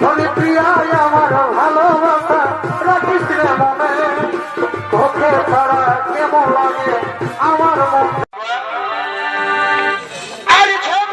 ধনী প্রিয়ায় আমার ভালোবাসা রাখিস রে মনে। তোকে ছাড়া কেমন লাগে আমার মন। আরে ছোট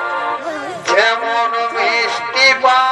যেমন মিষ্টি পানি।